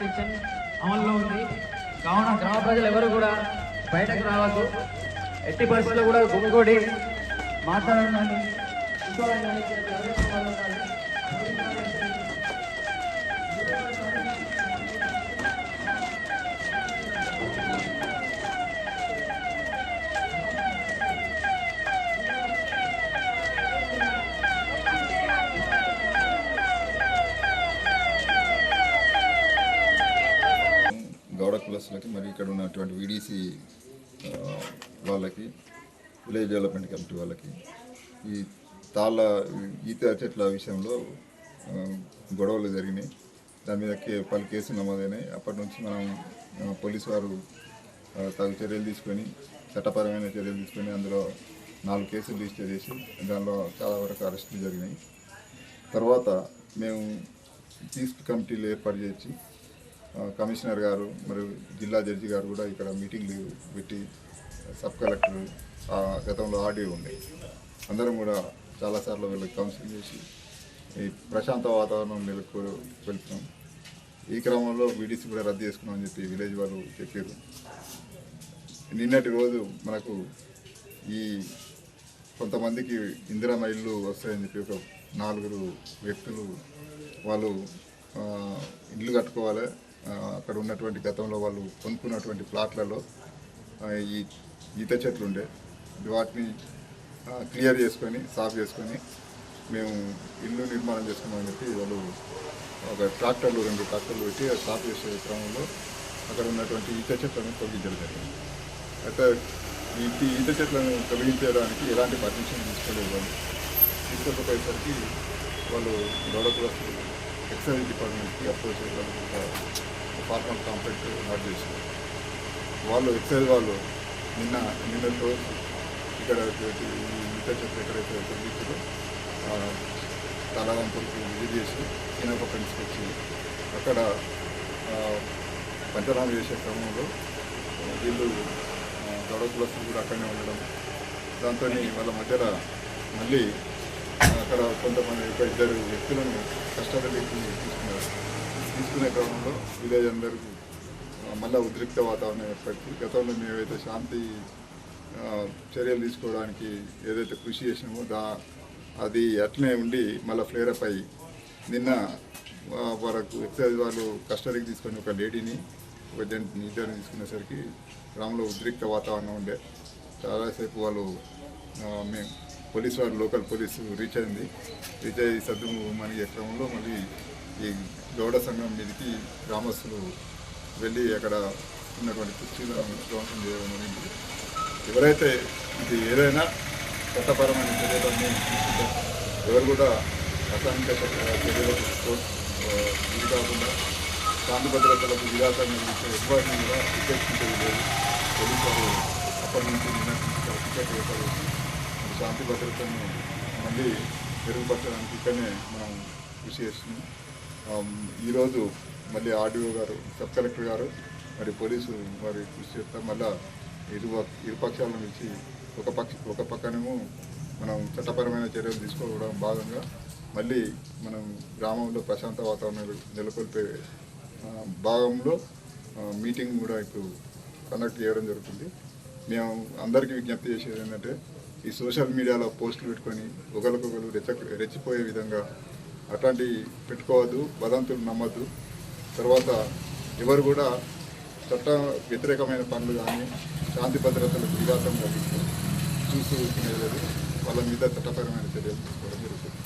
Section అమల్లో ఉంది. కావున గ్రామ ప్రజలు ఎవరు కూడా బయటకు రావద్దు. ఎట్టి పరిస్థితుల్లో కూడా గుమిగూడి మాట్లాడడానికి ఇంకో ఎవరైనా మరి ఇక్కడ ఉన్నటువంటి విడిసి వాళ్ళకి విలేజ్ డెవలప్మెంట్ కమిటీ వాళ్ళకి ఈ తాళ్ళ ఈత చెట్ల విషయంలో గొడవలు జరిగినాయి. దాని మీద పలు కేసులు నమోదైనాయి. అప్పటి నుంచి మనం పోలీసు వారు తగు చర్యలు తీసుకొని చట్టపరమైన చర్యలు తీసుకొని అందులో నాలుగు కేసులు రిజిస్టర్ చేసి దానిలో చాలా వరకు అరెస్టులు జరిగినాయి. తర్వాత మేము చీఫ్ కమిటీలు ఏర్పాటు చేసి కమిషనర్ గారు మరియు జిల్లా జడ్జి గారు కూడా ఇక్కడ మీటింగ్లు పెట్టి సబ్ కలెక్టర్ ఆ, గతంలో ఆడియో ఉండే. అందరం కూడా చాలాసార్లు వీళ్ళకి కౌన్సిలింగ్ చేసి ఈ ప్రశాంత వాతావరణం నెలకు వెళ్తున్నాం. ఈ క్రమంలో వీడీసీ కూడా రద్దు చేసుకున్నామని చెప్పి విలేజ్ వాళ్ళు చెప్పారు. నిన్నటి రోజు మనకు ఈ కొంతమందికి ఇందిరా మైళ్ళు వస్తాయని చెప్పి ఒక నాలుగురు వ్యక్తులు వాళ్ళు ఇల్లు కట్టుకోవాలి అక్కడ ఉన్నటువంటి గతంలో వాళ్ళు కొనుక్కున్నటువంటి ప్లాట్లలో ఈ ఈత చెట్లు ఉండే. వాటిని క్లియర్ చేసుకొని సాఫ్ చేసుకొని మేము ఇల్లు నిర్మాణం చేసుకున్నామని చెప్పి వాళ్ళు ఒక ట్రాక్టర్లు రెండు ట్రాక్టర్లు పెట్టి సాఫ్ చేసే క్రమంలో అక్కడ ఉన్నటువంటి ఈత చెట్లను తొలగించడం జరిగింది. అయితే ఈ ఈత చెట్లను తొలగించడానికి ఎలాంటి పర్మిషన్ తీసుకోలేదు వాళ్ళు. తీసుకోకపోయేసరికి వాళ్ళు గౌడపురస్తులు ఎక్సైజ్ డిపార్ట్మెంట్కి అప్రోచ్ చేయడానికి ఫార్మల్ కాంప్లెక్ట్ నాట్ చేశారు. వాళ్ళు ఎక్సైజ్ వాళ్ళు నిన్న నిన్న రోజు ఇక్కడ ఇంత చెప్పి ఎక్కడైతే తొలగించారో తలాదంపులకు విజిట్ చేసి ఈయనొక ఫ్రెండ్స్కి వచ్చి అక్కడ పంచనామా చేసే క్రమంలో వీళ్ళు గౌడ కులస్తులు కూడా అక్కడనే ఉండడం దాంతో వాళ్ళ మధ్యన మళ్ళీ అక్కడ కొంతమంది ఒక ఇద్దరు వ్యక్తులను కష్టపడి తీసుకున్నారు. తీసుకునే క్రమంలో విలేజ్ అందరికీ మళ్ళీ మళ్ళా ఉద్రిక్త వాతావరణం ఏర్పడింది గతంలో మేమైతే శాంతి చర్యలు తీసుకోవడానికి ఏదైతే కృషి చేసినామో దా అది అట్లనే ఉండి మళ్ళీ ఫ్లేరప్ అయ్యి నిన్న వరకు ఎక్సైజ్ వాళ్ళు కస్టడీకి తీసుకొని ఒక లేడీని ఒక జంట నీటర్ని తీసుకునేసరికి గ్రామంలో ఉద్రిక్త వాతావరణం ఉండే. చాలాసేపు వాళ్ళు మేము పోలీసు వారు లోకల్ పోలీసు రీచ్ అయింది. రీచ్ అయ్యి సద్దు మన క్రమంలో మళ్ళీ ఈ గౌడ సంఘం మీదకి గ్రామస్తులు వెళ్ళి అక్కడ ఉన్నటువంటి కుర్చీలను ధ్వంసం చేయడం జరిగింది. ఎవరైతే ఇది ఏదైనా చట్టపరమైన చర్యలన్నీ ఎవరు కూడా అసాంఘిక చర్య- చర్యలకు ఇది కాకుండా శాంతి భద్రతలకు విఘాతం కలిగించే ఎవరిని కూడా ఉపేక్షించేది లేదు పోలీసులు అప్పటి నుంచి నిన్న టికెట్ ఏర్పాటు శాంతి భద్రతను మళ్ళీ మెరుగుపరచడానికి ఇక్కడనే మనం కృషి చేస్తున్నాం. Um, ఈరోజు మళ్ళీ ఆర్డీఓ గారు సబ్ కలెక్టర్ గారు మరి పోలీసు మరి కృషి చేస్తాం మళ్ళీ ఇరు ఇరు పక్షాల నుంచి ఒక పక్ష ఒక పక్కనేమో మనం చట్టపరమైన చర్యలు తీసుకోవడం భాగంగా మళ్ళీ మనం గ్రామంలో ప్రశాంత వాతావరణం నెలకొల్పే భాగంలో మీటింగ్ కూడా ఇప్పుడు కండక్ట్ చేయడం జరుగుతుంది. మేము అందరికీ విజ్ఞప్తి చేసేది ఏంటంటే ఈ సోషల్ మీడియాలో పోస్టులు పెట్టుకొని ఒకరికొకరు రెచ్చ రెచ్చిపోయే విధంగా అట్లాంటి పెట్టుకోవద్దు వదంతులు నమ్మద్దు. తర్వాత ఎవరు కూడా చట్ట వ్యతిరేకమైన పనులు కానీ శాంతి భద్రతలకు విఘాతం కలిగిస్తూ చూస్తూ లేదు. వాళ్ళ మీద చట్టపరమైన చర్యలు తీసుకోవడం జరుగుతుంది.